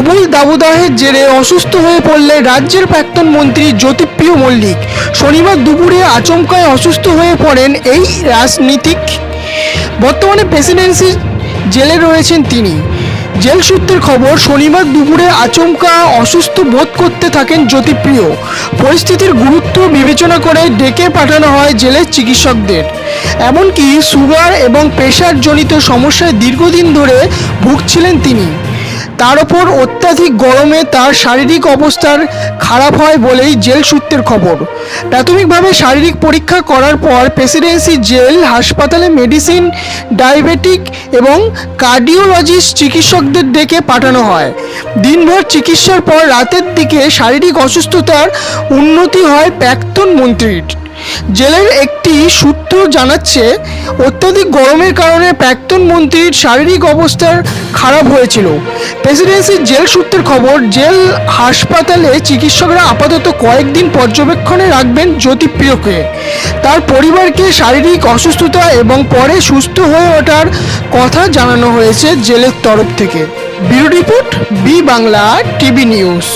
প্রবল দাবদাহের জেরে অসুস্থ হয়ে পড়লে রাজ্যের প্রাক্তন মন্ত্রী জ্যোতিপ্রিয় মল্লিক শনিবার দুপুরে আচমকায় অসুস্থ হয়ে পড়েন এই রাজনীতিক। বর্তমানে প্রেসিডেন্সি জেলে রয়েছেন তিনি। জেল সূত্রের খবর, শনিবার দুপুরে আচমকা অসুস্থ বোধ করতে থাকেন জ্যোতিপ্রিয়। পরিস্থিতির গুরুত্ব বিবেচনা করে ডেকে পাঠানো হয় জেলের চিকিৎসকদের। এমনকি সুগার এবং প্রেশারজনিত সমস্যায় দীর্ঘদিন ধরে ভুগছিলেন তিনি। তার ওপর অত্যাধিক গরমে তার শারীরিক অবস্থার খারাপ হয় বলেই জেল সূত্রের খবর। প্রাথমিকভাবে শারীরিক পরীক্ষা করার পর প্রেসিডেন্সি জেল, হাসপাতালে মেডিসিন, ডায়াবেটিক এবং কার্ডিওলজিস্ট চিকিৎসকদের ডেকে পাঠানো হয়। দিনভর চিকিৎসার পর রাতের দিকে শারীরিক অসুস্থতার উন্নতি হয় প্রাক্তন মন্ত্রীর। জেলের একটি সূত্র জানাচ্ছে, অত্যাধিক গরমের কারণে প্রাক্তন মন্ত্রীর শারীরিক অবস্থার খারাপ হয়েছিল। প্রেসিডেন্সি জেল সূত্রের খবর, জেল হাসপাতালে চিকিৎসকরা আপাতত কয়েকদিন পর্যবেক্ষণে রাখবেন জ্যোতিপ্রিয়কে। তার পরিবারকে শারীরিক অসুস্থতা এবং পরে সুস্থ হয়ে ওঠার কথা জানানো হয়েছে জেলের তরফ থেকে। Bureau report, B Bangla TV news.